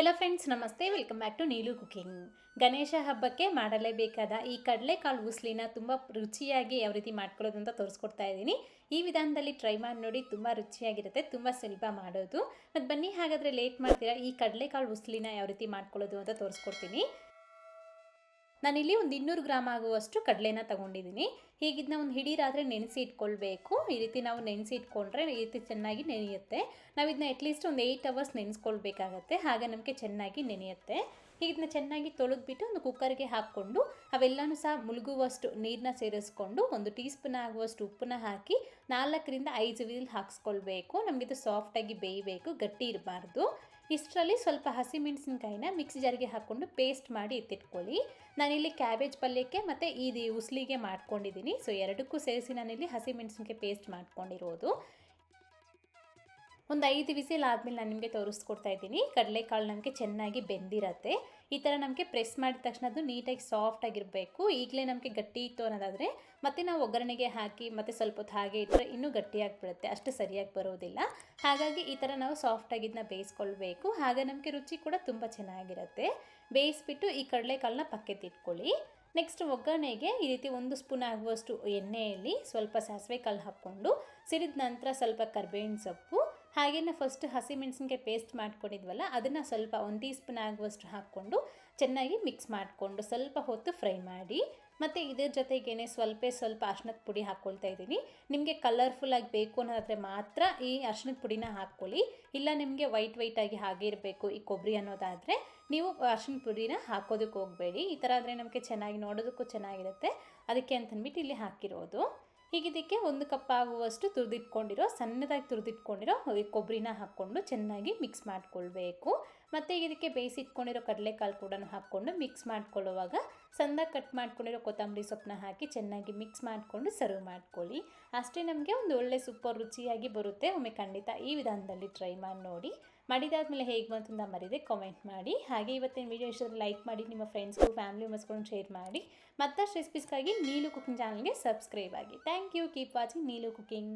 Hello friends ನಮಸ್ತೆ. Welcome back to Neelu cooking Ganesha ಹಬ್ಬಕ್ಕೆ ಮಾಡಲೇಬೇಕಾದ ಈ ಕಡಲೆಕಾಳು ಉಸ್ಲಿನ ತುಂಬ ರುಚಿಯಾಗಿ ಯಾವ ರೀತಿ ಮಾಡ್ಕೊಳ್ಳೋದು ಅಂತ ತೋರಿಸ್ಕೊಡ್ತಾ ಇದ್ದೀನಿ. ಈ ವಿಧಾನದಲ್ಲಿ ಟ್ರೈ ಮಾಡಿ ನೋಡಿ, ತುಂಬ ರುಚಿಯಾಗಿರುತ್ತೆ, ತುಂಬ ಸುಲಭ ಮಾಡೋದು. ಮತ್ತು ಬನ್ನಿ, ಹಾಗಾದರೆ ಲೇಟ್ ಮಾಡ್ತೀರಾ? ಈ ಕಡಲೆಕಾಳು ಉಸ್ಲಿನ ಯಾವ ರೀತಿ ಮಾಡ್ಕೊಳ್ಳೋದು ಅಂತ ತೋರಿಸ್ಕೊಡ್ತೀನಿ. ನಾನಿಲ್ಲಿ ಒಂದು ಇನ್ನೂರು ಗ್ರಾಮ್ ಆಗುವಷ್ಟು ಕಡಲೆನ ತಗೊಂಡಿದ್ದೀನಿ. ಹೀಗಿದ್ನ ಒಂದು ಹಿಡಿ ರಾತ್ರಿ ನೆನೆಸಿ ಇಟ್ಕೊಳ್ಬೇಕು. ಈ ರೀತಿ ನಾವು ನೆನೆಸಿ ಇಟ್ಕೊಂಡ್ರೆ ಈ ರೀತಿ ಚೆನ್ನಾಗಿ ನೆನೆಯುತ್ತೆ. ನಾವು ಇದನ್ನ ಅಟ್ಲೀಸ್ಟ್ ಒಂದು ಏಯ್ಟ್ ಅವರ್ಸ್ ನೆನೆಸ್ಕೊಳ್ಬೇಕಾಗತ್ತೆ. ಹಾಗೆ ನಮಗೆ ಚೆನ್ನಾಗಿ ನೆನೆಯುತ್ತೆ. ಇದನ್ನ ಚೆನ್ನಾಗಿ ತೊಳೆದ್ಬಿಟ್ಟು ಒಂದು ಕುಕ್ಕರ್ಗೆ ಹಾಕ್ಕೊಂಡು ಅವೆಲ್ಲನೂ ಸಹ ಮುಳುಗುವಷ್ಟು ನೀರನ್ನ ಸೇರಿಸ್ಕೊಂಡು ಒಂದು ಟೀ ಸ್ಪೂನ್ ಆಗುವಷ್ಟು ಉಪ್ಪನ್ನ ಹಾಕಿ ನಾಲ್ಕರಿಂದ ಐದು ವಿಲ್ ಹಾಕ್ಸ್ಕೊಳ್ಬೇಕು. ನಮಗಿದು ಸಾಫ್ಟಾಗಿ ಬೇಯಬೇಕು, ಗಟ್ಟಿ ಇರಬಾರ್ದು. ಇಷ್ಟರಲ್ಲಿ ಸ್ವಲ್ಪ ಹಸಿಮೆಣಸಿನ್ಕಾಯಿನ ಮಿಕ್ಸಿ ಜಾರಿಗೆ ಹಾಕ್ಕೊಂಡು ಪೇಸ್ಟ್ ಮಾಡಿ ಎತ್ತಿಟ್ಕೊಳ್ಳಿ ನಾನಿಲ್ಲಿ ಕ್ಯಾಬೇಜ್ ಪಲ್ಯಕ್ಕೆ ಮತ್ತು ಇದು ಉಸ್ಲಿಗೆ ಮಾಡ್ಕೊಂಡಿದ್ದೀನಿ. ಸೊ ಎರಡಕ್ಕೂ ಸೇರಿಸಿ ನಾನಿಲ್ಲಿ ಹಸಿಮೆಣಸಿನ್ಕಾಯಿ ಪೇಸ್ಟ್ ಮಾಡ್ಕೊಂಡಿರೋದು. ಒಂದು ಐದು ವಿಸಿಲ್ ಆದಮೇಲೆ ನಾನು ನಿಮಗೆ ತೋರಿಸ್ಕೊಡ್ತಾ ಇದ್ದೀನಿ. ಕಡಲೆಕಾಳು ನಮಗೆ ಚೆನ್ನಾಗಿ ಬೆಂದಿರತ್ತೆ. ಈ ಥರ ನಮಗೆ ಪ್ರೆಸ್ ಮಾಡಿದ ತಕ್ಷಣ ಅದು ನೀಟಾಗಿ ಸಾಫ್ಟ್ ಆಗಿರಬೇಕು. ಈಗಲೇ ನಮಗೆ ಗಟ್ಟಿ ಇತ್ತು ಅನ್ನೋದಾದರೆ ಮತ್ತೆ ನಾವು ಒಗ್ಗರಣೆಗೆ ಹಾಕಿ ಮತ್ತೆ ಸ್ವಲ್ಪ ಹೊತ್ತು ಹಾಗೆ ಇಟ್ಟರೆ ಇನ್ನೂ ಗಟ್ಟಿಯಾಗಿಬಿಡುತ್ತೆ ಅಷ್ಟು ಸರಿಯಾಗಿ ಬರೋದಿಲ್ಲ. ಹಾಗಾಗಿ ಈ ಥರ ನಾವು ಸಾಫ್ಟಾಗಿದ್ದನ್ನ ಬೇಯಿಸ್ಕೊಳ್ಬೇಕು. ಹಾಗೆ ನಮಗೆ ರುಚಿ ಕೂಡ ತುಂಬ ಚೆನ್ನಾಗಿರುತ್ತೆ. ಬೇಯಿಸ್ಬಿಟ್ಟು ಈ ಕಡಲೆಕಾಳನ್ನ ಪಕ್ಕೆತ್ತಿಟ್ಕೊಳ್ಳಿ ನೆಕ್ಸ್ಟ್ ಒಗ್ಗರಣೆಗೆ ಈ ರೀತಿ ಒಂದು ಸ್ಪೂನ್ ಆಗುವಷ್ಟು ಎಣ್ಣೆಯಲ್ಲಿ ಸ್ವಲ್ಪ ಸಾಸಿವೆ ಕಾಳು ಹಾಕ್ಕೊಂಡು, ಸಿರಿದ ನಂತರ ಸ್ವಲ್ಪ ಕರ್ಬೇವಿನ ಸೊಪ್ಪು ಹಾಗೆಯೇ ಫಸ್ಟ್ ಹಸಿಮೆಣಸಿನ್ಕಾಯಿ ಪೇಸ್ಟ್ ಮಾಡ್ಕೊಂಡಿದ್ವಲ್ಲ, ಅದನ್ನು ಸ್ವಲ್ಪ ಒಂದು ಟೀ ಸ್ಪೂನ್ ಆಗುವಷ್ಟು ಹಾಕ್ಕೊಂಡು ಚೆನ್ನಾಗಿ ಮಿಕ್ಸ್ ಮಾಡಿಕೊಂಡು ಸ್ವಲ್ಪ ಹೊತ್ತು ಫ್ರೈ ಮಾಡಿ, ಮತ್ತು ಇದ್ರ ಜೊತೆಗೇನೆ ಸ್ವಲ್ಪ ಸ್ವಲ್ಪ ಅರ್ಶಿನದ ಪುಡಿ ಹಾಕ್ಕೊಳ್ತಾ ಇದ್ದೀನಿ. ನಿಮಗೆ ಕಲರ್ಫುಲ್ಲಾಗಿ ಬೇಕು ಅನ್ನೋದಾದರೆ ಮಾತ್ರ ಈ ಅರ್ಶಿನದ ಪುಡಿನ ಹಾಕ್ಕೊಳ್ಳಿ. ಇಲ್ಲ ನಿಮಗೆ ವೈಟ್ ವೈಟಾಗಿ ಹಾಗೆ ಇರಬೇಕು ಈ ಕೊಬ್ಬರಿ ಅನ್ನೋದಾದರೆ, ನೀವು ಅರ್ಶಿನ ಪುಡಿನ ಹಾಕೋದಕ್ಕೆ ಹೋಗಬೇಡಿ. ಈ ಥರ ಆದರೆ ನಮಗೆ ಚೆನ್ನಾಗಿ ನೋಡೋದಕ್ಕೂ ಚೆನ್ನಾಗಿರುತ್ತೆ. ಅದಕ್ಕೆ ಅಂತಂದ್ಬಿಟ್ಟು ಇಲ್ಲಿ ಹಾಕಿರೋದು. ಈಗ ಇದಕ್ಕೆ ಒಂದು ಕಪ್ ಆಗುವಷ್ಟು ತುರಿದಿಟ್ಕೊಂಡಿರೋ, ಸಣ್ಣದಾಗಿ ತುರಿದಿಟ್ಕೊಂಡಿರೋ ಕೊಬ್ಬರಿನ ಹಾಕ್ಕೊಂಡು ಚೆನ್ನಾಗಿ ಮಿಕ್ಸ್ ಮಾಡಿಕೊಳ್ಬೇಕು. ಮತ್ತು ಇದಕ್ಕೆ ಬೇಯಿಸಿಟ್ಕೊಂಡಿರೋ ಕಡಲೆಕಾಳು ಕೂಡ ಹಾಕ್ಕೊಂಡು ಮಿಕ್ಸ್ ಮಾಡ್ಕೊಳ್ಳುವಾಗ ಸಣ್ಣದಾಗಿ ಕಟ್ ಮಾಡ್ಕೊಂಡಿರೋ ಕೊತ್ತಂಬರಿ ಸೊಪ್ಪನ್ನ ಹಾಕಿ ಚೆನ್ನಾಗಿ ಮಿಕ್ಸ್ ಮಾಡಿಕೊಂಡು ಸರ್ವ್ ಮಾಡ್ಕೊಳ್ಳಿ. ಅಷ್ಟೇ ನಮಗೆ ಒಂದು ಒಳ್ಳೆ ಸೂಪರ್ ರುಚಿಯಾಗಿ ಬರುತ್ತೆ. ಒಮ್ಮೆ ಖಂಡಿತ ಈ ವಿಧಾನದಲ್ಲಿ ಟ್ರೈ ಮಾಡಿ ನೋಡಿ. ಮಾಡಿದಾದ್ಮೇಲೆ ಹೇಗೆ ಬಂತು ಅಂತ ಮರಿದೆ ಕಾಮೆಂಟ್ ಮಾಡಿ. ಹಾಗೆ ಇವತ್ತಿನ ವೀಡಿಯೋ ಇಷ್ಟ ಲೈಕ್ ಮಾಡಿ, ನಿಮ್ಮ ಫ್ರೆಂಡ್ಸ್ಗೂ ಫ್ಯಾಮಿಲಿ ಮೆಂಬರ್ಸ್ಕೊಂಡು ಶೇರ್ ಮಾಡಿ. ಮತ್ತಷ್ಟು ರೆಸಿಪೀಸ್ಗಾಗಿ ನೀಲು ಕುಕಿಂಗ್ ಚಾನಲ್ಗೆ ಸಬ್ಸ್ಕ್ರೈಬ್ ಆಗಿ. Thank you keep watching Neelu cooking